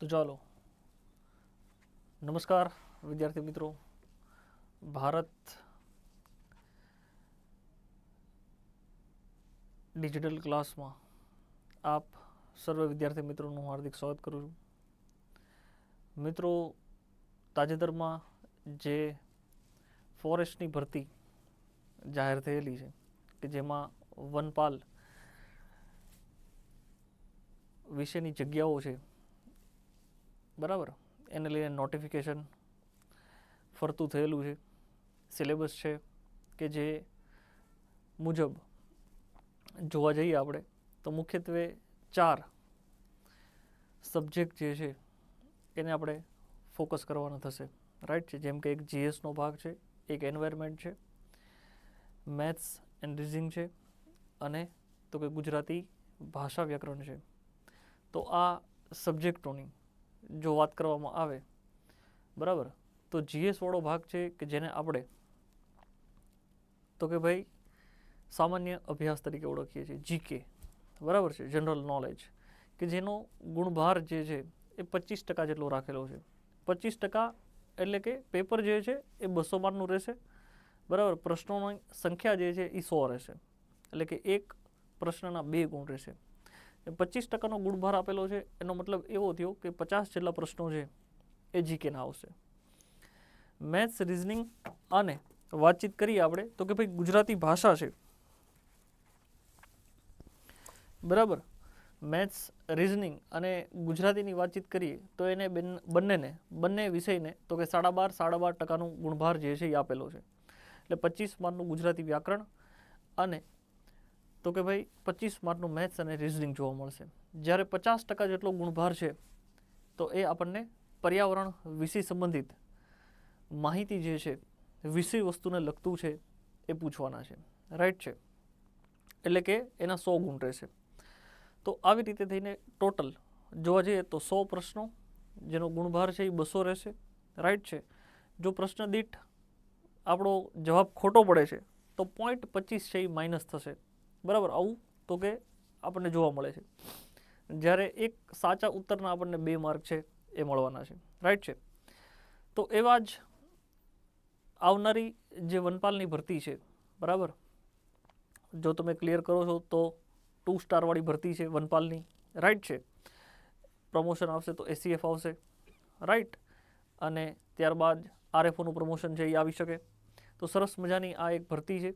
તો ચાલો. નમસ્કાર, વિદ્યાર્થી મિત્રો. ભારત ડિજિટલ ક્લાસમાં આપ સર્વ વિદ્યાર્થી મિત્રોનું હાર્દિક સ્વાગત કરું છું. મિત્રો, તાજેતરમાં જે ફોરેસ્ટની ભરતી જાહેર થયેલી છે, કે જેમાં વનપાલ વિશેની જગ્યાઓ છે બરાબર? એને લઈને નોટિફિકેશન ફરતું થયેલું છે. સિલેબસ છે કે જે મુજબ જોવા જઈએ આપણે, તો મુખ્યત્વે ચાર સબ્જેક્ટ જે છે એને આપણે ફોકસ કરવાના થશે. રાઈટ છે જેમ કે એક જીએસનો ભાગ છે, એક એન્વાયરમેન્ટ છે મેથ્સ એન્ડ રીઝિંગ છે અને તો કે ગુજરાતી ભાષા વ્યાકરણ છે. તો આ સબ્જેક્ટોની જો વાત કરવામાં આવે. બરાબર? તો જીએસ વાળો ભાગ છે કે જેને આપણે તો કે ભાઈ સામાન્ય અભ્યાસ તરીકે ઓળખીએ છીએ જીકે બરાબર છે? જનરલ નોલેજ કે જેનો ગુણભાર જે છે એ પચીસ ટકા જેટલો રાખેલો છે. પચીસ ટકા એટલે કે પેપર જે છે એ બસો માર્કનું રહેશે. બરાબર? પ્રશ્નોની સંખ્યા જે છે એ સો રહેશે. એટલે કે એક પ્રશ્નના બે ગુણ રહેશે. પચીસ ટકાનો ગુણભાર આપેલો છે. એનો મતલબ એવો થયો કે પચાસ જેટલા પ્રશ્નો છે એ જીકેના આવશે. મેથ્સ રિઝનિંગ અને વાતચીત કરીએ આપણે તો કે ભાઈ ગુજરાતી ભાષા છે. બરાબર? મેથ્સ રિઝનિંગ અને ગુજરાતીની વાતચીત કરીએ તો એને બેન, બંનેને, બંને વિષયને તો કે સાડા બાર સાડા બાર ટકાનું ગુણભાર જે છે એ આપેલો છે. એટલે પચીસ માર્કનું ગુજરાતી વ્યાકરણ અને તો કે ભાઈ પચીસ માર્કનું મેથ્સ અને રિઝનિંગ જોવા મળશે. જ્યારે પચાસ ટકા જેટલો ગુણભાર છે, તો એ આપણને પર્યાવરણ વિષય સંબંધિત માહિતી જે છે, વિષય વસ્તુને લગતું છે, એ પૂછવાના છે. રાઈટ છે? એટલે કે એના સો ગુણ રહેશે. તો આવી રીતે થઈને ટોટલ જોવા જઈએ તો સો પ્રશ્નો, જેનો ગુણભાર છે એ બસો રહેશે. રાઈટ છે? જો પ્રશ્ન દીઠ આપણો જવાબ ખોટો પડે છે, તો પોઈન્ટ પચીસ છે એ માઇનસ થશે. બરાબર આવું તો કે આપણને જોવા મળે છે. જ્યારે એક સાચા ઉત્તરના આપણને બે માર્ક છે એ મળવાના છે. રાઈટ છે? તો એવા જ આવનારી જે વનપાલની ભરતી છે, બરાબર? જો તમે ક્લિયર કરો છો તો ટુ સ્ટારવાળી ભરતી છે વનપાલની. રાઈટ છે? પ્રમોશન આવશે તો એસીએફ આવશે. રાઈટ અને ત્યારબાદ આરએફઓનું પ્રમોશન છે એ આવી શકે. તો સરસ મજાની આ એક ભરતી છે.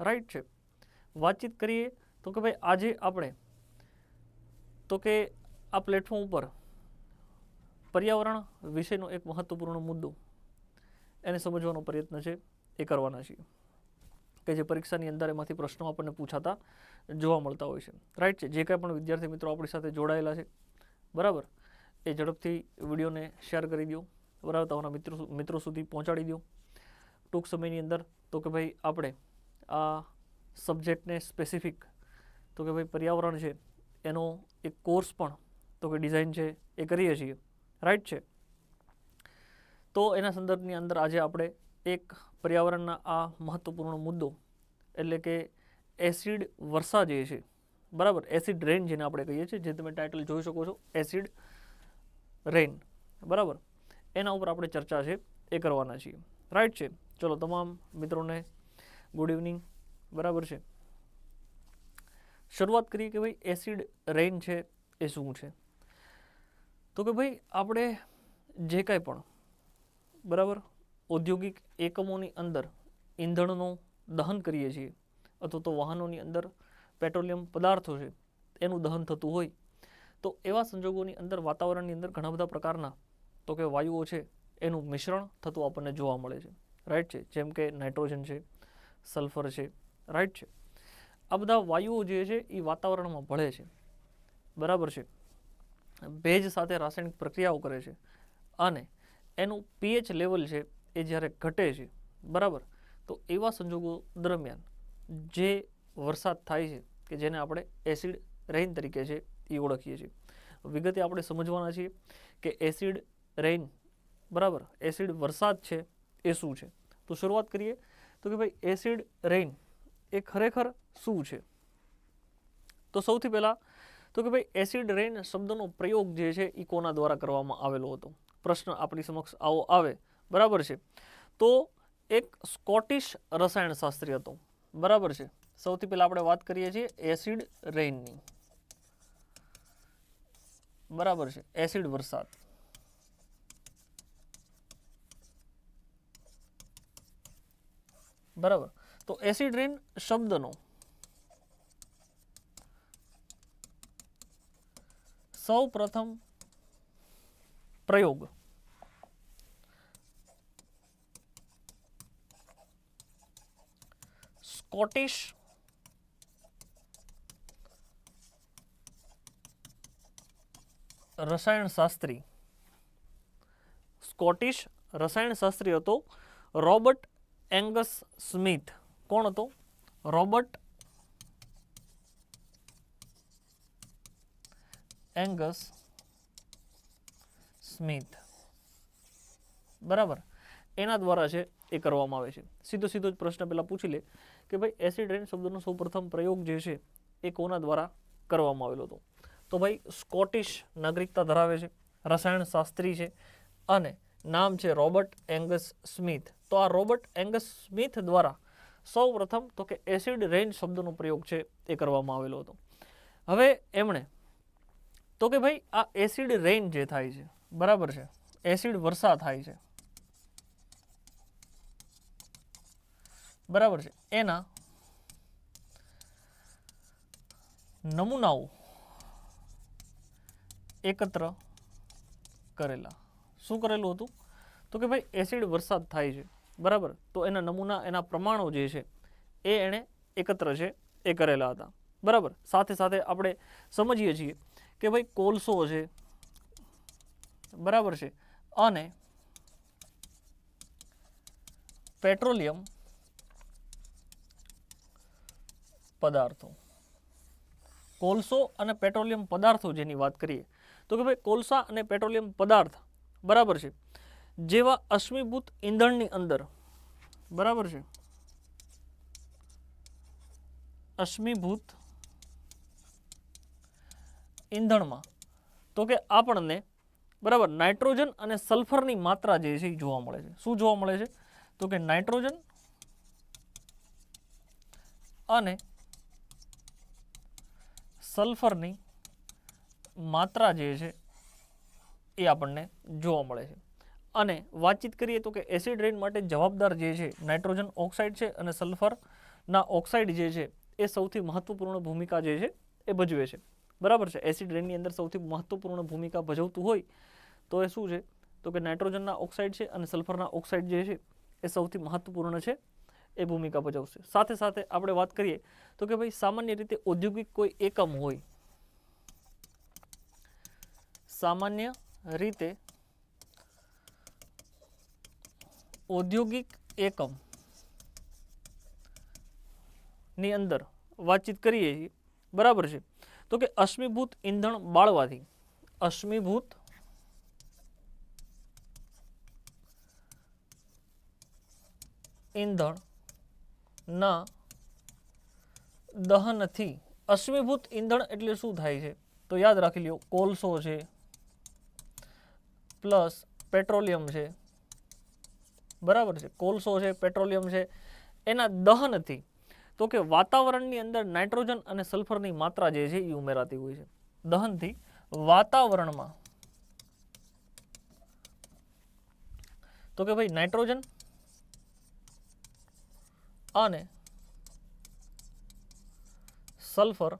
રાઈટ છે? વાતચીત કરીએ તો કે ભાઈ આજે આપણે તો કે આ પ્લેટફોર્મ ઉપર પર્યાવરણ વિષયનો એક મહત્વપૂર્ણ મુદ્દો એને સમજવાનો પ્રયત્ન છે એ કરવાના છીએ. કે જે પરીક્ષાની અંદર એમાંથી પ્રશ્નો આપણને પૂછાતા જોવા મળતા હોય છે. રાઈટ છે? જે કાંઈ પણ વિદ્યાર્થી મિત્રો આપણી સાથે જોડાયેલા છે, બરાબર? એ ઝડપથી વિડીયોને શેર કરી દો, બરાબર? તમારા મિત્રો મિત્રો સુધી પહોંચાડી દો. ટૂંક સમયની અંદર તો કે ભાઈ આપણે આ સબ્જેક્ટને સ્પેસિફિક તો કે ભાઈ પર્યાવરણ છે, એનો એક કોર્સ પણ, તો કે ડિઝાઇન છે, એ કરીએ છીએ. રાઈટ છે? તો એના સંદર્ભની અંદર આજે આપણે એક પર્યાવરણના આ મહત્ત્વપૂર્ણ મુદ્દો, એટલે કે એસિડ વર્ષા જે છે, બરાબર? એસિડ રેન જેને આપણે કહીએ છીએ, જે તમે ટાઇટલ જોઈ શકો છો એસિડ રેન બરાબર? એના ઉપર આપણે ચર્ચા છે, એ કરવાના છીએ. રાઈટ છે? ચલો, તમામ મિત્રોને ગુડ ઇવનિંગ બરાબર છે. શરૂઆત કરીએ કે ભાઈ એસિડ રેઇન છે એ શું છે? તો કે ભાઈ આપણે જે કાંઈ પણ, બરાબર, ઔદ્યોગિક એકમોની અંદર ઈંધણનું દહન કરીએ છીએ, અથવા તો વાહનોની અંદર પેટ્રોલિયમ પદાર્થો છે, એનું દહન થતું હોય, તો એવા સંજોગોની અંદર વાતાવરણની અંદર ઘણા બધા પ્રકારના, તો કે વાયુઓ છે, એનું મિશ્રણ થતું આપણને જોવા મળે છે. રાઈટ છે? જેમ કે નાઇટ્રોજન છે, સલ્ફર છે રાઈટ છે? આ બધા વાયુઓ જે છે એ વાતાવરણમાં ભળે છે. બરાબર છે? ભેજ સાથે રાસાયણિક પ્રક્રિયાઓ કરે છે. અને એનું પીએચ લેવલ છે, એ જ્યારે ઘટે છે, બરાબર? તો એવા સંજોગો દરમિયાન જે વરસાદ થાય છે, કે જેને આપણે એસિડ રેઇન તરીકે છે એ ઓળખીએ છીએ. વિગતે આપણે સમજવાના છીએ કે એસિડ રેઇન બરાબર? એસિડ વરસાદ છે, એ શું છે? તો શરૂઆત કરીએ. તો કે ભાઈ એસિડ રેઇન એ ખરેખર શું છે? તો સૌથી પહેલાં તો કે ભાઈ એસિડ રેન શબ્દનો પ્રયોગ જે છે એ કોના દ્વારા કરવામાં આવેલો હતો? પ્રશ્ન આપણી સમક્ષ આવો આવે. બરાબર છે? તો એક સ્કોટિશ રસાયણશાસ્ત્રી હતો. બરાબર છે? સૌથી પહેલાં આપણે વાત કરીએ છીએ એસિડ રેઇનની બરાબર છે? એસિડ વરસાદ. બરાબર. તો એસિડ રેન શબ્દનો સૌ પ્રથમ પ્રયોગ સ્કોટિશ રસાયણશાસ્ત્રી સ્કોટિશ રસાયણશાસ્ત્રી હતો રોબર્ટ એંગસ સ્મિથ કોણ હતો? Robert Angus Smith. બરાબર. એના દ્વારા છે એ કરવામાં આવે છે. સીધો સીધો જ પ્રશ્ન પહેલાં પૂછી લે કે ભાઈ એસિડ રેન શબ્દનો સૌપ્રથમ પ્રયોગ જે છે એ કોના દ્વારા કરવામાં આવેલો હતો? તો ભાઈ સ્કોટિશ નાગરિકતા ધરાવે છે રસાયણશાસ્ત્રી છે અને નામ છે રોબર્ટ એંગસ સ્મિથ. તો આ રોબર્ટ એંગસ સ્મિથ દ્વારા સૌ પ્રથમ તો કે એસિડ રેન શબ્દનો પ્રયોગ છે એ કરવામાં આવેલો હતો. હવે એમણે તો કે ભાઈ આ એસિડ રેન જે થાય છે, બરાબર છે? એસિડ વર્ષા થાય છે. બરાબર છે? એના નમૂનાઓ એકત્ર કરેલા. શું કરેલું હતું? તો કે ભાઈ એસિડ વરસાદ થાય છે. બરાબર? તો એના નમૂના, એના પ્રમાણો જે છે, એ એણે એકત્ર છે, એ કરેલા હતા. બરાબર? સાથે સાથે આપણે સમજીએ છીએ કે ભાઈ કોલસો છે, બરાબર છે? અને પેટ્રોલિયમ પદાર્થો. કોલસો અને પેટ્રોલિયમ પદાર્થો જેની વાત કરીએ, તો કે ભાઈ કોલસા અને પેટ્રોલિયમ પદાર્થ, બરાબર છે? જેવા અશ્મિભૂત ઈંધણની અંદર. બરાબર છે? અશ્મિભૂત ઈંધણમાં. તો કે આપણને, બરાબર, નાઇટ્રોજન અને સલ્ફરની માત્રા જે છે એ જોવા મળે છે. શું જોવા મળે છે? તો કે નાઇટ્રોજન અને સલ્ફરની માત્રા જે છે એ આપણને જોવા મળે છે. અને વાતચીત કરીએ તો કે એસિડ રેન માટે જવાબદાર જે છે, નાઇટ્રોજન ઓક્સાઇડ છે અને સલ્ફરના ઓક્સાઇડ જે છે, એ સૌથી મહત્વપૂર્ણ ભૂમિકા જે છે, એ ભજવે છે. બરાબર છે? એસિડ રેનની અંદર સૌથી મહત્વપૂર્ણ ભૂમિકા ભજવતું હોય તો એ શું છે? તો કે નાઇટ્રોજનના ઓક્સાઇડ છે અને સલ્ફરના ઓક્સાઇડ જે છે, એ સૌથી મહત્વપૂર્ણ છે, એ ભૂમિકા ભજવશે. સાથે સાથે આપણે વાત કરીએ તો કે ભાઈ સામાન્ય રીતે ઔદ્યોગિક કોઈ એકમ હોય, સામાન્ય રીતે ઔદ્યોગિક એકમની અંદર વાતચીત કરીએ છીએ બરાબર છે? તો કે અશ્મિભૂત ઈંધણ બાળવાથી, અશ્મિભૂત ઈંધણના દહનથી, અશ્મિભૂત ઈંધણ એટલે શું થાય છે? તો યાદ રાખી લ્યો, કોલસો છે, પ્લસ પેટ્રોલિયમ છે. બરાબર છે. કોલસો છે, પેટ્રોલિયમ છે, એના દહનથી તો કે વાતાવરણની અંદર નાઇટ્રોજન અને સલ્ફરની માત્રા જે છે એ ઉમેરાતી હોય છે. દહનથી વાતાવરણમાં તો કે ભાઈ નાઇટ્રોજન અને સલ્ફર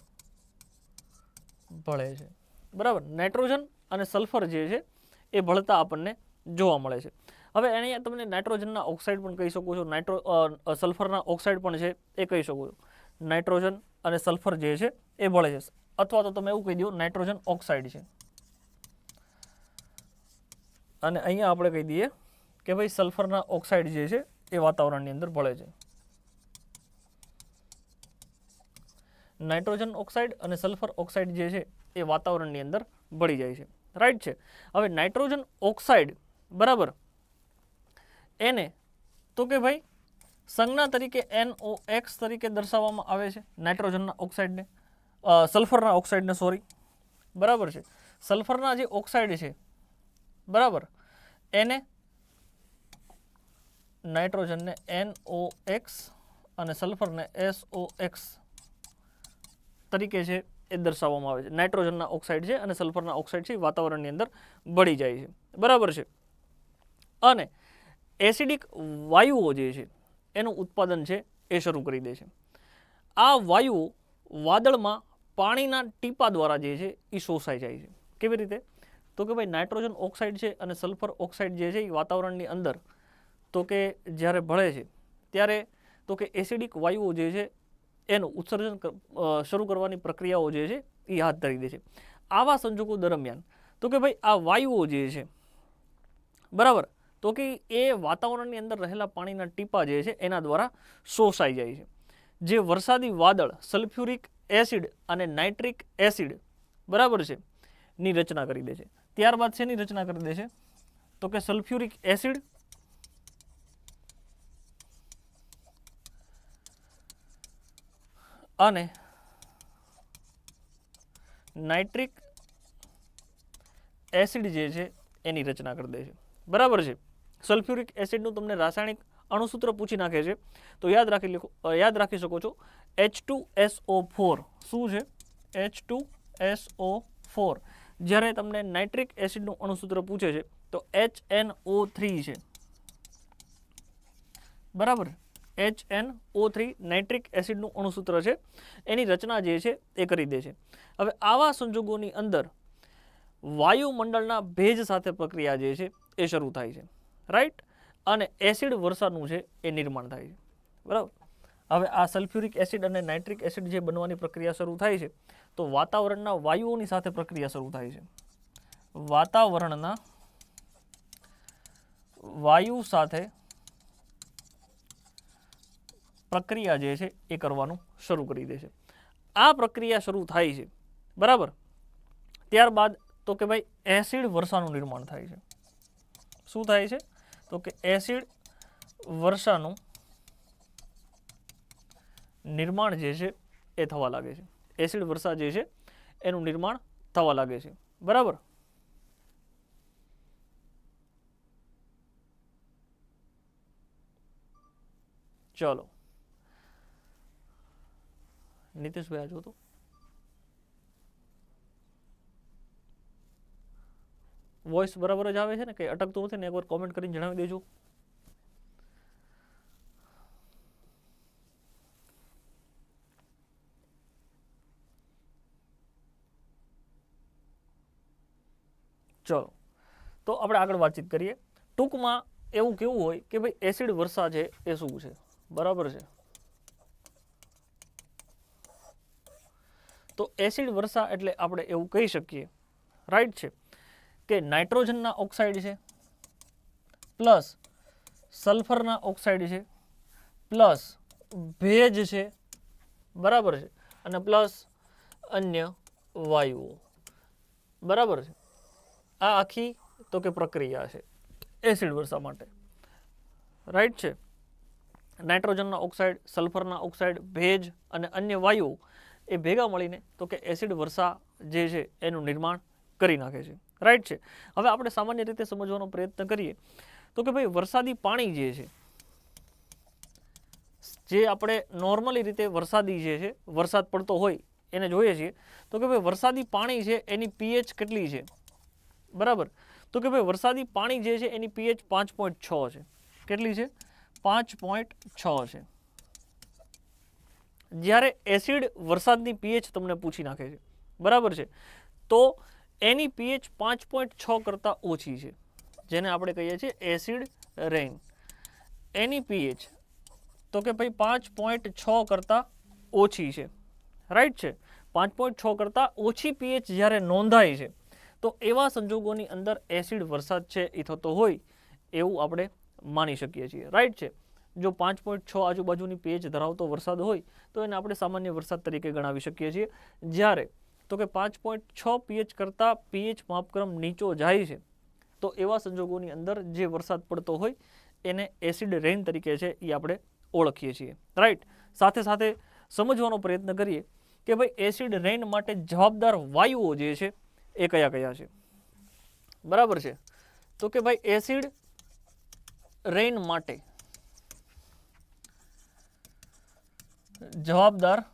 ભળે છે. બરાબર? નાઇટ્રોજન અને સલ્ફર જે છે એ ભળતા આપણને જોવા મળે છે. હવે અહીંયા તમને નાઇટ્રોજનના ઓક્સાઇડ પણ કહી શકો છો. નાઇટ્રો સલ્ફરના ઓક્સાઇડ પણ છે એ કહી શકો છો. નાઇટ્રોજન અને સલ્ફર જે છે એ ભળે છે અથવા તો તમે એવું કહી દો નાઇટ્રોજન ઓક્સાઇડ છે. અને અહીંયા આપણે કહી દઈએ કે ભાઈ સલ્ફરના ઓક્સાઇડ જે છે એ વાતાવરણની અંદર ભળે છે. નાઇટ્રોજન ઓક્સાઇડ અને સલ્ફર ઓક્સાઇડ જે છે એ વાતાવરણની અંદર ભળી જાય છે. રાઈટ છે. હવે નાઇટ્રોજન ઓક્સાઇડ બરાબર એને તો કે ભાઈ સંજ્ઞા તરીકે એનઓ એક્સ તરીકે દર્શાવવામાં આવે છે, નાઇટ્રોજનના ઓક્સાઇડને સલ્ફરના ઓક્સાઇડને સોરી બરાબર છે. સલ્ફરના જે ઓક્સાઇડ છે, બરાબર. એને નાઇટ્રોજનને એન ઓ એક્સ અને સલ્ફરને એસ ઓ એક્સ તરીકે છે એ દર્શાવવામાં આવે છે. નાઇટ્રોજનના ઓક્સાઇડ છે અને સલ્ફરના ઓક્સાઇડ છે વાતાવરણની અંદર બળી જાય છે. બરાબર છે. અને એસિડિક વાયુઓ જે છે, એનું ઉત્પાદન છે એ શરૂ કરી દે છે. આ વાયુઓ વાદળમાં પાણીના ટીપા દ્વારા જે છે એ શોષાઈ જાય છે. કેવી રીતે? તો કે ભાઈ નાઇટ્રોજન ઓક્સાઇડ છે અને સલ્ફર ઓક્સાઇડ જે છે એ વાતાવરણની અંદર તો કે જ્યારે ભળે છે, ત્યારે તો કે એસિડિક વાયુઓ જે છે, એનું ઉત્સર્જન શરૂ કરવાની પ્રક્રિયાઓ જે છે એ હાથ ધરી દે છે. આવા સંજોગો દરમિયાન તો કે ભાઈ આ વાયુઓ જે છે, બરાબર તો કે એ વાતાવરણની અંદર રહેલા પાણીના ટીપા જે છે એના દ્વારા શોષાઈ જાય છે. જે વરસાદી વાદળ, સલ્ફ્યુરિક એસિડ અને નાઇટ્રિક એસિડ બરાબર છે, ની રચના કરી દે છે. ત્યારબાદ શેની રચના કરી દે છે? તો કે સલ્ફ્યુરિક એસિડ અને નાઇટ્રિક એસિડ જે છે એની રચના કરી દે છે. બરાબર છે? સલ્ફ્યુરિક એસિડનું તમને રાસાયણિક અણુસૂત્ર પૂછી નાખે છે. તો યાદ રાખી લો યાદ રાખી શકો છો એચ ટુ એસઓ ફોર શું છે? એચ ટુ એસઓ ફોર જ્યારે તમને નાઇટ્રિક એસિડનું અણુસૂત્ર પૂછે છે, તો એચ એન થ્રી છે. બરાબર? H N O three nitric એસિડનું અણુસૂત્ર છે. એની રચના જે છે, એ કરી દે છે. હવે આવા સંજોગોની અંદર વાયુમંડળના ભેજ સાથે પ્રક્રિયા જે છે, એ શરૂ થાય છે. રાઈટ? અને એસિડ વર્ષાનું છે એ નિર્માણ થાય છે. બરાબર? હવે આ સલ્ફ્યુરિક એસિડ અને નાઇટ્રિક એસિડ જે બનવાની પ્રક્રિયા શરૂ થાય છે, તો વાતાવરણના વાયુઓની સાથે પ્રક્રિયા શરૂ થાય છે. વાતાવરણના વાયુ સાથે પ્રક્રિયા જે છે એ કરવાનું શરૂ કરી દે છે. આ પ્રક્રિયા શરૂ થાય છે, બરાબર? ત્યારબાદ તો કે ભાઈ એસિડ વર્ષાનું નિર્માણ થાય છે. શું થાય છે? તો કે એસિડ વર્ષાનું નિર્માણ જે છે એ થવા લાગે છે. એસિડ વર્ષા જે છે એનું નિર્માણ થવા લાગે છે. બરાબર? ચલો. નીતિશભાઈ આ જો વોઇસ બરાબર જ આવે છે ને, કંઈ અટકતું નથી ને એકવાર કોમેન્ટ કરીને જણાવી દેજો. ચલો, તો આપણે આગળ વાતચીત કરીએ. ટૂંકમાં એવું કેવું હોય કે ભાઈ એસિડ વર્ષા છે એ શું છે? બરાબર છે? તો એસિડ વર્ષા એટલે આપણે એવું કહી શકીએ. રાઈટ છે? કે નાઇટ્રોજનના ઓક્સાઇડ છે, પ્લસ સલ્ફરના ઓક્સાઇડ છે, પ્લસ ભેજ છે, બરાબર છે, અને પ્લસ અન્ય વાયુઓ. બરાબર છે? આ આખી તો કે પ્રક્રિયા છે, એસિડ વર્ષા માટે. રાઈટ છે? નાઇટ્રોજનના ઓક્સાઇડ, સલ્ફરના ઓક્સાઇડ, ભેજ અને અન્ય વાયુઓ એ ભેગા મળીને તો કે એસિડ વર્ષા જે છે એનું નિર્માણ કરી નાખે છે. રાઈટ છે? હવે આપણે સામાન્ય રીતે સમજવાનો પ્રયત્ન કરીએ. તો કે ભાઈ વરસાદી પાણી જે છે, જે આપણે નોર્મલી રીતે વરસાદી જે છે, વરસાદ પડતો હોય એને જોઈએ છીએ, તો કે ભાઈ વરસાદી પાણી છે એની પીએચ કેટલી છે? બરાબર? તો કે ભાઈ વરસાદી પાણી જે છે એની પીએચ પાંચ પોઈન્ટ છ છે. કેટલી છે? પાંચ પોઈન્ટ છ છે. જ્યારે એસિડ વરસાદની પીએચ તમને પૂછી નાખે છે. બરાબર છે? તો એની પીએચ પાંચ પોઈન્ટ છ કરતાં ઓછી છે, જેને આપણે કહીએ છીએ એસિડ રેઇન. એની પીએચ તો કે ભાઈ પાંચ પોઈન્ટ છ કરતાં ઓછી છે. રાઈટ છે? પાંચ પોઈન્ટ છ કરતાં ઓછી પીએચ જ્યારે નોંધાય છે, તો એવા સંજોગોની અંદર એસિડ વરસાદ છે એ થતો હોય એવું આપણે માની શકીએ છીએ. રાઈટ છે? જો પાંચ પોઈન્ટ છ આજુબાજુની પીએચ ધરાવતો વરસાદ હોય, તો એને આપણે સામાન્ય વરસાદ તરીકે ગણાવી શકીએ છીએ. જ્યારે તો કે પાંચ પોઈન્ટ છ પીએચ કરતાં પીએચ માપક્રમ નીચો જાય છે. તો એવા સંજોગોની અંદર જે વરસાદ પડતો હોય, એને એસિડ રેઇન તરીકે છે એ આપણે ઓળખીએ છીએ. રાઈટ સાથે સાથે સમજવાનો પ્રયત્ન કરીએ કે ભાઈ એસિડ રેઇન માટે જવાબદાર વાયુઓ જે છે એ કયા કયા છે? બરાબર છે? તો કે ભાઈ એસિડ રેઇન માટે જવાબદાર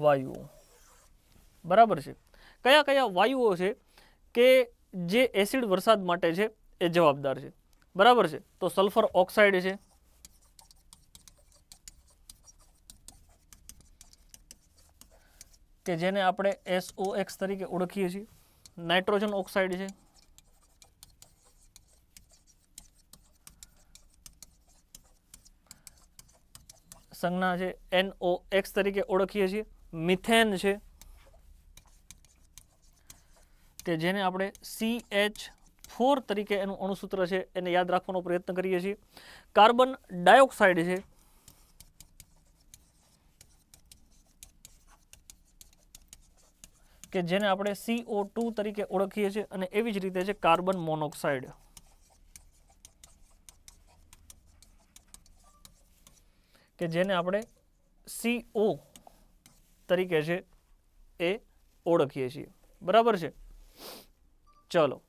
વાયુઓ બરાબર છે? કયા કયા વાયુઓ છે કે જે એસિડ વરસાદ માટે છે એ જવાબદાર છે? બરાબર છે? તો સલ્ફર ઓક્સાઇડ છે. કે જેને આપણે એસઓ એક્સ તરીકે ઓળખીએ છીએ. નાઇટ્રોજન ઓક્સાઇડ છે. સંજ્ઞા છે એનઓ એક્સ તરીકે ઓળખીએ છીએ. મિથેન છે, કે જેને આપણે સી એચ ફોર તરીકે એનું અણુસૂત્ર છે, એને યાદ રાખવાનો પ્રયત્ન કરીએ છીએ. કાર્બન ડાયોક્સાઇડ છે, કે જેને આપણે સીઓ ટુ તરીકે ઓળખીએ છીએ અને એવી જ રીતે છે કાર્બન મોનોક્સાઇડ. કે જેને આપણે સીઓ તરીકે છે એ ઓળખીએ છીએ. બરાબર છે? ચલો.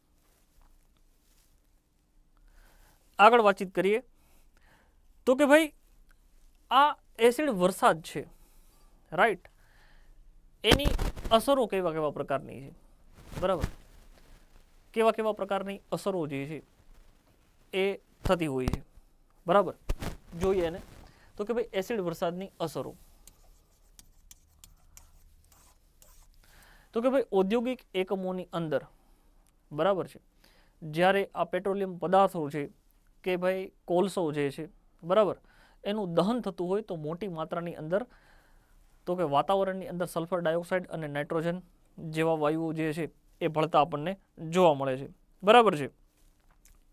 આગળ વાતચીત કરીએ. તો કે ભાઈ, આ એસિડ વરસાદ છે રાઈટ એની અસરો કેવા કેવા પ્રકારની છે? બરાબર? કેવા કેવા પ્રકારની અસરો જે છે એ થતી હોય છે. બરાબર? જોઈએ એને. તો કે ભાઈ, એસિડ વરસાદની અસરો. તો કે ભાઈ ઔદ્યોગિક એકમોની અંદર, બરાબર છે? જ્યારે આ પેટ્રોલિયમ પદાર્થો છે કે ભાઈ કોલસો જે છે, બરાબર, એનું દહન થતું હોય તો મોટી માત્રાની અંદર, તો કે વાતાવરણની અંદર સલ્ફર ડાયોક્સાઇડ અને નાઇટ્રોજન જેવા વાયુઓ જે છે એ ભળતા આપણને જોવા મળે છે. બરાબર છે?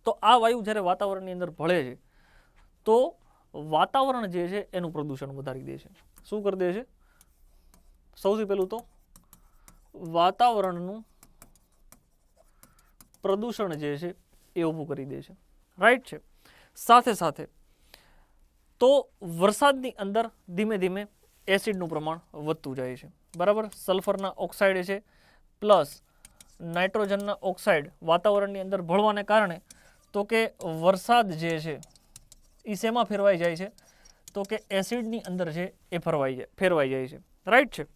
તો આ વાયુ જ્યારે વાતાવરણની અંદર ભળે છે, તો વાતાવરણ જે છે એનું પ્રદૂષણ વધારી દે છે. શું કરી દે છે? સૌથી પહેલું તો વાતાવરણનું પ્રદૂષણ જે છે એ ઊભું કરી દે છે. રાઈટ છે? સાથે સાથે તો વરસાદની અંદર ધીમે ધીમે એસિડનું પ્રમાણ વધતું જાય છે. બરાબર? સલ્ફરના ઓક્સાઇડ છે, પ્લસ નાઇટ્રોજનના ઓક્સાઇડ વાતાવરણની અંદર ભળવાને કારણે તો કે વરસાદ જે છે એ શેમાં ફેરવાઈ જાય છે? તો કે એસિડની અંદર છે એ ફરવાઈ જાય, ફેરવાઈ જાય છે. રાઈટ છે?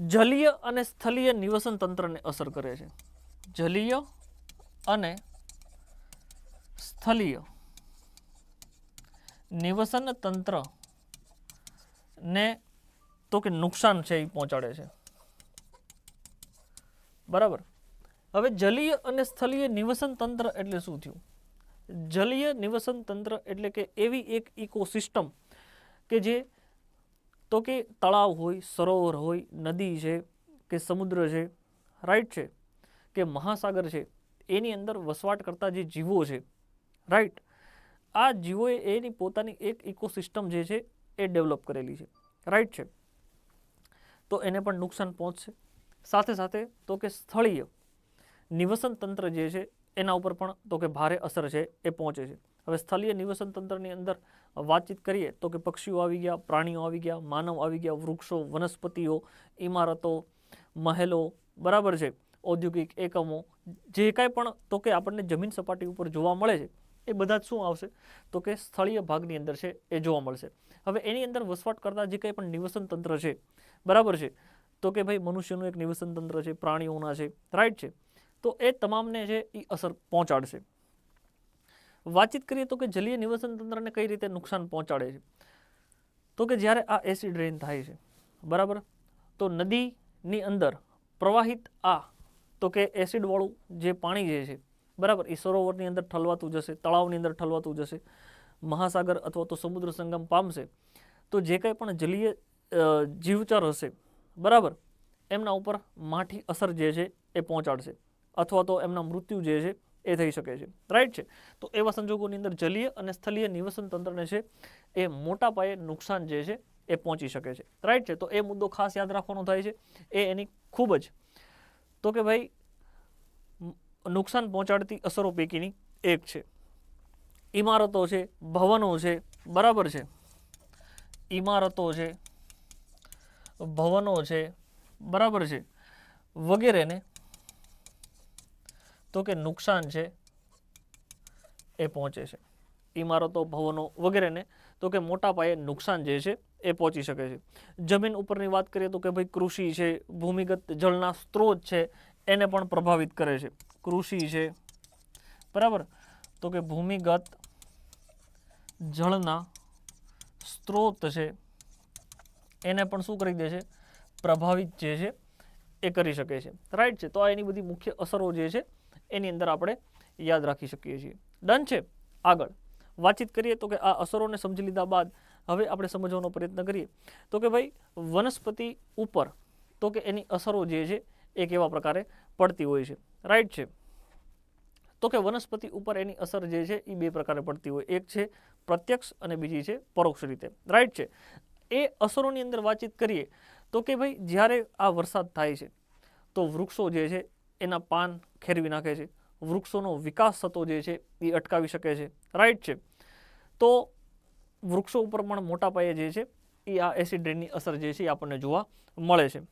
જલીય અને સ્થલીય નિવસન તંત્રને અસર કરે છે. જલીય અને સ્થલીય નિવસન તંત્ર ને તો કે નુકસાન છે એ પહોંચાડે છે. બરાબર? હવે જલીય અને સ્થલીય નિવસન તંત્ર એટલે શું થયું? જલીય નિવસન તંત્ર એટલે કે એવી એક ઇકોસિસ્ટમ કે જે તો કે તળાવ હોય, સરોવર હોય, નદી છે કે સમુદ્ર છે રાઈટ છે કે મહાસાગર છે, એની અંદર વસવાટ કરતા જે જીવો છે રાઈટ આ જીવોએ એની પોતાની એક ઇકોસિસ્ટમ જે છે એ ડેવલપ કરેલી છે રાઈટ છે? તો એને પણ નુકસાન પહોંચશે. સાથે સાથે તો કે સ્થળીય નિવસન તંત્ર જે છે, એના ઉપર પણ તો કે ભારે અસર છે એ પહોંચે છે. હવે સ્થળીય નિવસન તંત્રની અંદર વાતચીત કરીએ તો કે પક્ષીઓ આવી ગયા, પ્રાણીઓ આવી ગયા, માનવ આવી ગયા, વૃક્ષો, વનસ્પતિઓ, ઇમારતો, મહેલો, બરાબર છે? ઔદ્યોગિક એકમો, જે કાંઈ પણ તો કે આપણને જમીન સપાટી ઉપર જોવા મળે છે, એ બધા જ શું આવશે? તો કે સ્થળીય ભાગની અંદર છે, એ જોવા મળશે. હવે એની અંદર વસવાટ કરતા જે કંઈ પણ નિવસન તંત્ર છે, બરાબર છે? તો કે ભાઈ મનુષ્યનું એક નિવસન તંત્ર છે, પ્રાણીઓના છે રાઈટ છે? તો એ તમામને છે એ અસર પહોંચાડશે. વાતચીત કરીએ તો કે જલીય નિવસન તંત્રને કઈ રીતે નુકસાન પહોંચાડે છે? તો કે જ્યારે આ એસિડ રેન થાય છે, બરાબર? તો નદીની અંદર પ્રવાહિત આ તો કે એસિડવાળું જે પાણી જે છે, બરાબર? એ સરોવરની અંદર ઠલવાતું જશે, તળાવની અંદર ઠલવાતું જશે, મહાસાગર અથવા તો સમુદ્ર સંગમ પામશે, તો જે કંઈ પણ જલીય જીવચર હશે, બરાબર? એમના ઉપર માઠી અસર જે છે એ પહોંચાડશે. અથવા તો એમના મૃત્યુ જે છે એ થઈ શકે છે. રાઈટ છે? તો એવા સંજોગોની અંદર જલીય અને સ્થલીય નિવસન તંત્રને છે એ મોટા પાયે નુકસાન જે છે એ પહોંચી શકે છે. રાઈટ છે? તો એ મુદ્દો ખાસ યાદ રાખવાનો થાય છે. એ એની ખૂબ જ તો કે ભાઈ નુકસાન પહોંચાડતી અસરો પૈકીની એક છે. ઇમારતો છે, ભવનો છે, બરાબર છે? ઇમારતો છે, ભવનો છે, બરાબર છે? વગેરેને તો કે નુકસાન છે એ પહોંચે છે. ઇમારતો, ભવનો વગેરેને તો કે મોટા પાયે નુકસાન જે છે એ પહોંચી શકે છે. જમીન ઉપરની વાત કરીએ તો કે ભાઈ કૃષિ છે, ભૂમિગત જળના સ્ત્રોત છે, એને પણ પ્રભાવિત કરે છે. કૃષિ છે, બરાબર? તો કે ભૂમિગત જળના સ્ત્રોત છે, એને પણ શું કરી દે છે? પ્રભાવિત જે છે એ કરી શકે છે. રાઈટ છે? તો આ એની બધી મુખ્ય અસરો જે છે એની અંદર આપણે યાદ રાખી શકીએ છીએ. ડન છે. આગળ. વાતચીત કરીએ તો કે આ અસરોને સમજી લીધા બાદ હવે આપણે સમજવાનો પ્રયત્ન કરીએ. તો કે ભાઈ, વનસ્પતિ ઉપર તો કે એની અસરો જે છે એ કેવા પ્રકારે પડતી હોય છે? રાઈટ છે. તો કે વનસ્પતિ ઉપર એની અસર જે છે એ બે પ્રકારે પડતી હોય. એક છે પ્રત્યક્ષ અને બીજી છે પરોક્ષ રીતે. રાઈટ છે. એ અસરોની અંદર વાતચીત કરીએ તો કે ભાઈ, જ્યારે આ વરસાદ થાય છે, તો વૃક્ષો જે છે એના પાન ખેરવી નાખે છે. વૃક્ષોનો વિકાસ થતો જે છે એ અટકાવી શકે છે. રાઈટ છે. તો વૃક્ષો ઉપર પણ મોટા પાયે જે છે એ આ એસિડ રેનની અસર જે છે એ આપણને જોવા મળે છે.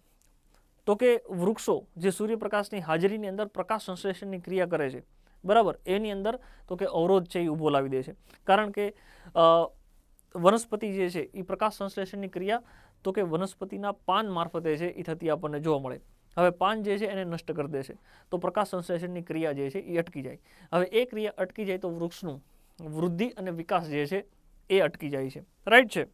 તો કે વૃક્ષો જે સૂર્યપ્રકાશની હાજરીની અંદર પ્રકાશ સંશ્લેષણની ક્રિયા કરે છે. બરાબર? એની અંદર તો કે અવરોધ છે એ ઊભો લાવી દે છે. કારણ કે વનસ્પતિ જે છે એ પ્રકાશ સંશ્લેષણની ક્રિયા તો કે વનસ્પતિના પાન મારફતે છે એ થતી આપણને જોવા મળે. હવે પાન જે છે એને નષ્ટ કરી દે છે તો પ્રકાશ સંશ્લેષણની ક્રિયા જે છે એ અટકી જાય. હવે એ ક્રિયા અટકી જાય તો વૃક્ષનું વૃદ્ધિ અને વિકાસ જે છે એ અટકી જાય છે. રાઈટ છે?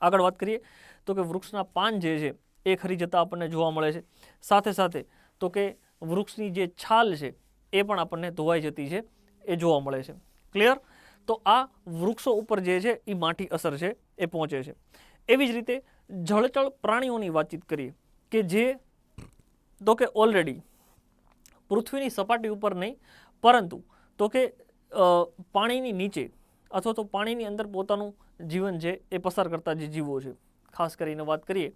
આગળ વાત કરીએ તો કે વૃક્ષના પાન જે છે એ ખરી જતાં આપણને જોવા મળે છે. સાથે સાથે તો કે વૃક્ષની જે છાલ છે એ પણ આપણને ધોવાઈ જતી છે એ જોવા મળે છે. ક્લિયર તો આ વૃક્ષો ઉપર જે છે એ માઠી અસર છે એ પહોંચે છે. એવી જ રીતે જળચળ પ્રાણીઓની વાતચીત કરીએ કે જે તો કે ઓલરેડી પૃથ્વીની સપાટી ઉપર નહીં, પરંતુ તો કે પાણીની નીચે અથવા તો પાણીની અંદર પોતાનું જીવન છે એ પસાર કરતા જે જીવો છે. ખાસ કરીને વાત કરીએ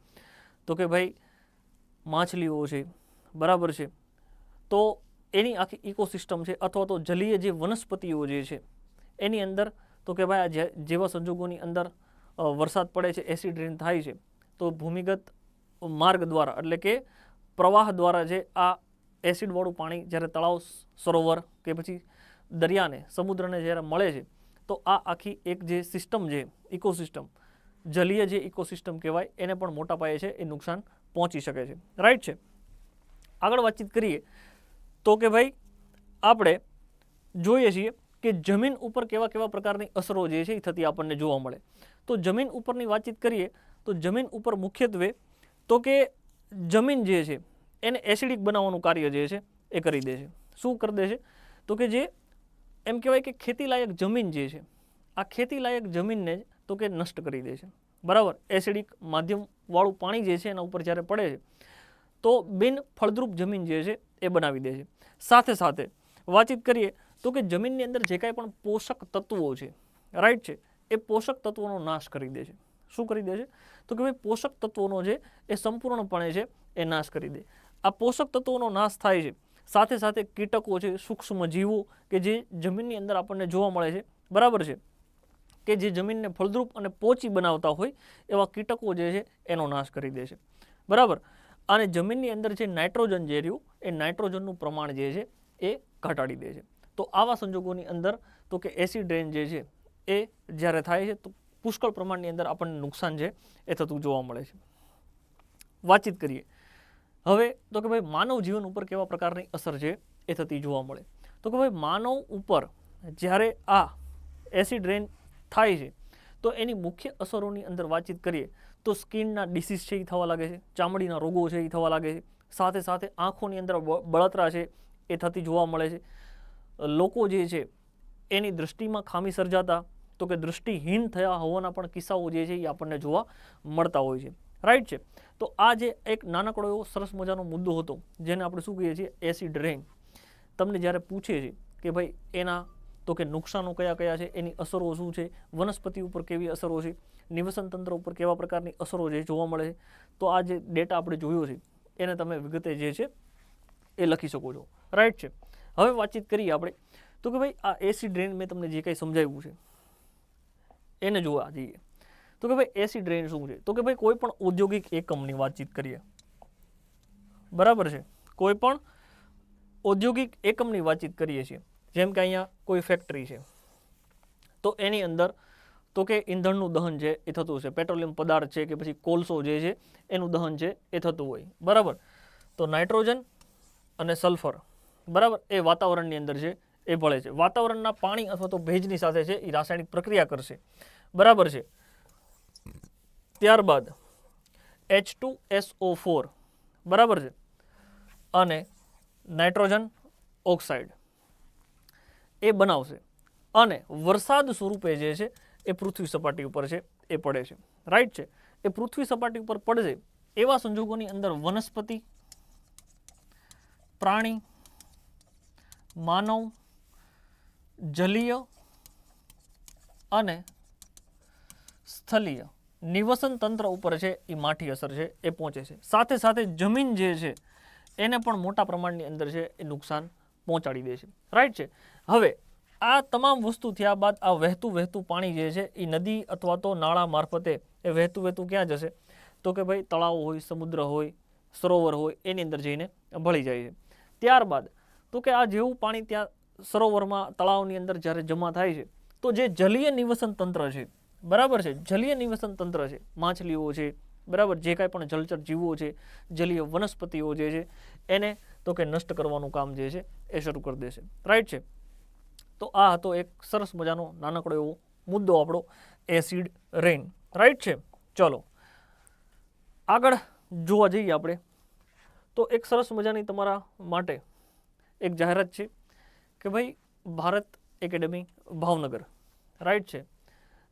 તો કે ભાઈ માછલીઓ છે, બરાબર છે. તો એની આખી ઇકોસિસ્ટમ છે અથવા તો જલીય જે વનસ્પતિઓ જે છે, એની અંદર તો કે ભાઈ આ જેવા સંજોગોની અંદર વરસાદ પડે છે, એસિડ રેન થાય છે, તો ભૂમિગત માર્ગ દ્વારા એટલે કે પ્રવાહ દ્વારા જે આ એસિડવાળું પાણી જ્યારે તળાવ સરોવર કે પછી દરિયાને, સમુદ્રને જ્યારે મળે છે, તો આ આખી એક જે સિસ્ટમ છે, ઇકોસિસ્ટમ, જલીય જે ઇકોસિસ્ટમ કહેવાય, એને પણ મોટા પાયે છે એ નુકસાન પહોંચી શકે છે. રાઈટ છે? આગળ વાતચીત કરીએ તો કે ભાઈ, આપણે જોઈએ છીએ કે જમીન ઉપર કેવા કેવા પ્રકારની અસરો જે છે એ થતી આપણને જોવા મળે. તો જમીન ઉપરની વાતચીત કરીએ તો જમીન ઉપર મુખ્યત્વે તો કે જમીન જે છે એને એસિડિક બનાવવાનું કાર્ય જે છે, એ કરી દે છે. શું કરી દે છે? તો કે જે એમ કહેવાય કે ખેતીલાયક જમીન જે છે, આ ખેતીલાયક જમીનને જ તો કે નષ્ટ કરી દે છે. બરાબર? એસિડિક માધ્યમવાળું પાણી જે છે એના ઉપર જ્યારે પડે છે, તો બિન ફળદ્રુપ જમીન જે છે, એ બનાવી દે છે. સાથે સાથે વાતચીત કરીએ તો કે જમીનની અંદર જે કાંઈ પણ પોષક તત્વો છે રાઈટ છે, એ પોષક તત્વોનો નાશ કરી દે છે. શું કરી દે છે? તો કે ભાઈ, પોષક તત્વોનો છે એ સંપૂર્ણપણે છે એ નાશ કરી દે. આ પોષક તત્વોનો નાશ થાય છે. સાથે સાથે કીટકો છે, સૂક્ષ્મ જીવો કે જે જમીનની અંદર આપણને જોવા મળે છે. બરાબર છે? કે જે જમીનને ફળદ્રુપ અને પોચી બનાવતા હોય એવા કીટકો જે છે એનો નાશ કરી દે છે. બરાબર? અને જમીનની અંદર જે નાઇટ્રોજન જે રહ્યું, એ નાઇટ્રોજનનું પ્રમાણ જે છે એ ઘટાડી દે છે. તો આવા સંજોગોની અંદર તો કે એસિડ રેન જે છે એ જ્યારે થાય છે તો પુષ્કળ પ્રમાણની અંદર આપણને નુકસાન છે એ થતું જોવા મળે છે. વાતચીત કરીએ. હવે તો કે ભાઈ માનવ જીવન ઉપર કેવા પ્રકારની અસર છે એ થતી જોવા મળે. તો કે ભાઈ માનવ ઉપર જ્યારે આ એસિડ રેન થાય છે, તો એની મુખ્ય અસરોની અંદર વાતચીત કરીએ, તો સ્કિનના ડિસીઝ છે એ થવા લાગે છે, ચામડીના રોગો છે એ થવા લાગે છે, સાથે સાથે આંખોની અંદર બળતરા છે એ થતી જોવા મળે છે. લોકો જે છે એની દૃષ્ટિમાં ખામી સર્જાતા, તો કે દૃષ્ટિહીન થયા હોવાના પણ કિસ્સાઓ જે છે એ આપણને જોવા મળતા હોય છે. રાઈટ છે. તો આ જે એક નાનકડો એવો સરસ મજાનો મુદ્દો હતો, જેને આપણે શું કહીએ છીએ? એસિડ રેન તમને જ્યારે પૂછે છે કે ભાઈ એના તો કે નુકસાનો કયા કયા છે, એની અસરો શું છે, વનસ્પતિ ઉપર કેવી અસરો છે, નિવસન તંત્ર ઉપર કેવા પ્રકારની અસરો છે જોવા મળે તો આ જે ડેટા આપણે જોયો છે, એને તમે વિગતે જે છે એ લખી શકો છો. રાઈટ છે. હવે વાતચીત કરીએ આપણે. તો કે ભાઈ આ એસિડ રેન મેં તમને જે કંઈ સમજાવ્યું છે, એને જોવા જઈએ. તો કે ભાઈ એસી ડ્રેન શું છે? તો કે ભાઈ કોઈ પણ ઔદ્યોગિક એકમની વાતચીત કરીએ. બરાબર છે? કોઈ પણ ઔદ્યોગિક એકમની વાતચીત કરીએ છીએ. જેમ કે અહીંયા કોઈ ફેક્ટરી છે. તો એની અંદર તો કે ઈંધણનું દહન છે એ થતું છે પેટ્રોલિયમ પદાર્થ છે કે પછી કોલસો જે છે, એનું દહન છે એ થતું હોય. બરાબર? તો નાઇટ્રોજન અને સલ્ફર બરાબર? એ વાતાવરણની અંદર છે એ ભળે છે. વાતાવરણના પાણી અથવા તો ભેજની સાથે છે એ રાસાયણિક પ્રક્રિયા કરશે. બરાબર છે? ત્યારબાદ એચ ટુ એસઓ ફોર બરાબર છે? અને નાઇટ્રોજન ઓક્સાઇડ. એ બનાવશે. અને વરસાદ સ્વરૂપે જે છે, એ પૃથ્વી સપાટી ઉપર છે, એ પડે છે. રાઈટ છે? એ પૃથ્વી સપાટી ઉપર પડશે એવા સંજોગોની અંદર વનસ્પતિ, પ્રાણી, માનવ, જલીય અને સ્થલીય નિવસન તંત્ર ઉપર છે એ માઠી અસર છે, એ પહોંચે છે. સાથે સાથે જમીન જે છે, એને પણ મોટા પ્રમાણની અંદર છે, એ નુકસાન પહોંચાડી દે છે. રાઈટ છે? હવે, આ તમામ વસ્તુ થયા બાદ આ વહેતું વહેતું પાણી જે છે એ નદી અથવા તો નાળા મારફતે એ વહેતું વહેતું ક્યાં જશે? તો કે ભાઈ તળાવ હોય, સમુદ્ર હોય, સરોવર હોય, એની અંદર જઈને ભળી જાય છે. ત્યારબાદ, તો કે આ જેવું પાણી ત્યાં સરોવરમાં, તળાવની અંદર જ્યારે જમા થાય છે, તો જે જલીય નિવસન તંત્ર છે બરાબર છે. જલીય નિવસન તંત્ર છે. માછલીઓ છે. બરાબર. જે કાંઈ પણ જલચર જીવો છે, જલીય વનસ્પતિઓ જે છે, એને તો કે નષ્ટ કરવાનું કામ જે છે, એ શરૂ કરી દેશે. રાઈટ છે? તો આ હતો એક સરસ મજાનો નાનકડો એવો મુદ્દો આપણો, એસિડ રેઇન. રાઈટ છે? ચલો. આગળ જોવા જઈએ આપણે. તો એક સરસ મજાની તમારા માટે એક જાહેરાત છે કે ભાઈ, ભારત એકેડેમી ભાવનગર. રાઈટ છે?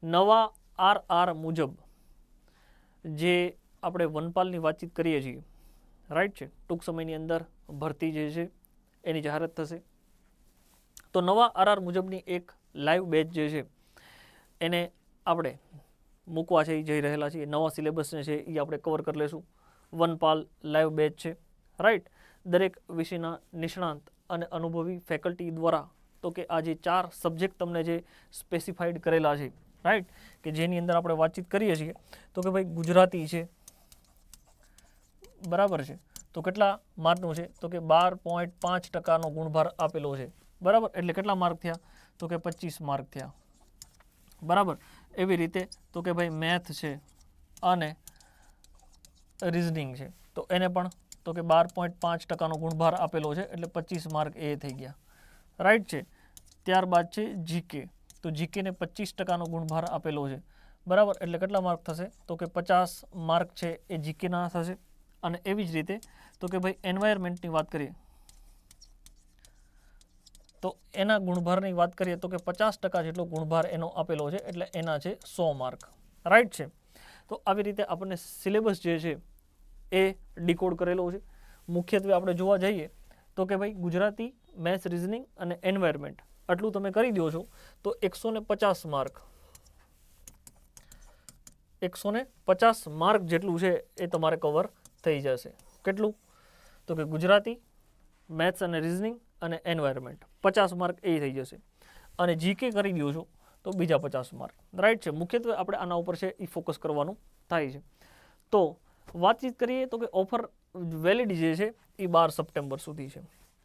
નવા આર આર મુજબ જે આપણે વનપાલની વાતચીત કરીએ છીએ રાઈટ છે? ટૂંક સમયની અંદર ભરતી જે છે, એની જાહેરાત થશે. તો નવા આરઆર મુજબની એક લાઈવ બેચ જે છે, એને આપણે મૂકવા છે એ જઈ રહેલા છીએ. નવા સિલેબસને છે, એ આપણે કવર કરી લેશું. વનપાલ લાઈવ બેચ છે રાઈટ દરેક વિષયના નિષ્ણાંત અને અનુભવી ફેકલ્ટી દ્વારા, તો કે આ જે ચાર સબ્જેક્ટ તમને જે સ્પેસિફાઈડ કરેલા છે રાઈટ કે જેની અંદર આપણે વાતચીત કરીએ છીએ. તો કે ભાઈ ગુજરાતી છે. બરાબર છે. તો કેટલા માર્કનું છે? તો કે બાર પોઈન્ટ પાંચ ટકાનો ગુણભાર આપેલો છે. બરાબર? એટલે કેટલા માર્ક થયા? તો કે પચીસ માર્ક થયા. બરાબર? એવી રીતે તો કે ભાઈ મેથ છે અને રિઝનિંગ છે. તો એને પણ તો કે બાર પોઈન્ટ પાંચ ટકાનો ગુણભાર આપેલો છે. એટલે પચીસ માર્ક એ થઈ ગયા. રાઈટ છે. ત્યારબાદ છે જીકે તો જીકેને પચીસ ટકાનો ગુણભાર આપેલો છે. બરાબર? એટલે કેટલા માર્ક થશે? તો કે પચાસ માર્ક છે એ જીકેના થશે. અને એવી જ રીતે, તો કે ભાઈ એન્વાયરમેન્ટની વાત કરીએ. તો એના ગુણભારની વાત કરીએ, તો કે પચાસ ટકા જેટલો ગુણભાર એનો આપેલો છે, એટલે એના છે સો માર્ક. રાઈટ છે? તો આવી રીતે આપણને સિલેબસ જે છે એ ડીકોડ કરેલો છે. મુખ્યત્વે આપણે જોવા જઈએ, તો કે ભાઈ ગુજરાતી, મેથ્સ, રિઝનિંગ અને એન્વાયરમેન્ટ. આટલું તમે કરી દો છો, તો એકસો ને પચાસ માર્ક. એકસો ને પચાસ માર્ક જેટલું છે એ તમારે કવર થઈ જશે. કેટલું? તો કે ગુજરાતી, મેથ્સ અને રિઝનિંગ અને એન્વાયરમેન્ટ પચાસ માર્ક એ થઈ જશે. અને જીકે કરી દો છો, તો બીજા પચાસ માર્ક. રાઈટ છે. મુખ્યત્વે આપણે આના ઉપર છે એ ફોકસ કરવાનું થાય છે. તો વાતચીત કરીએ તો કે ઓફર વેલિડ જે છે એ બાર સપ્ટેમ્બર સુધી છે.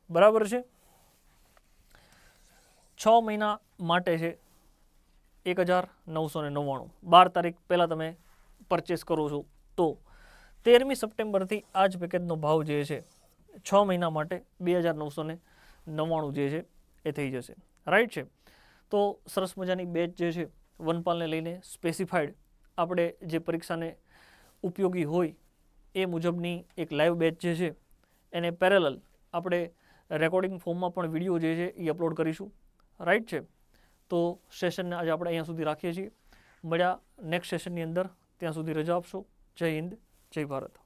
બરાબર છે? છ મહિના માટે છે એક હજાર નવસો ને નવ્વાણું. બાર તારીખ પહેલાં તમે પરચેસ કરો છો તો. તેરમી સપ્ટેમ્બરથી આ જ પેકેજનો ભાવ જે છે છ મહિના માટે બે હજાર નવસો ને નવ્વાણું જે છે એ થઈ જશે. રાઈટ છે? તો સરસ મજાની બેચ જે છે વનપાલને લઈને સ્પેસિફાઈડ આપણે જે પરીક્ષાને ઉપયોગી હોય એ મુજબની એક લાઈવ બેચ જે છે એને પેરેલલ આપણે રેકોર્ડિંગ ફોર્મમાં પણ વીડિયો જે છે એ અપલોડ કરીશું. રાઈટ છે? તો સેશનને આજે આપણે અહીંયા સુધી રાખીએ છીએ. મળ્યા નેક્સ્ટ સેશનની અંદર. ત્યાં સુધી રજા આપશો. જય હિન્દ, જય ભારત.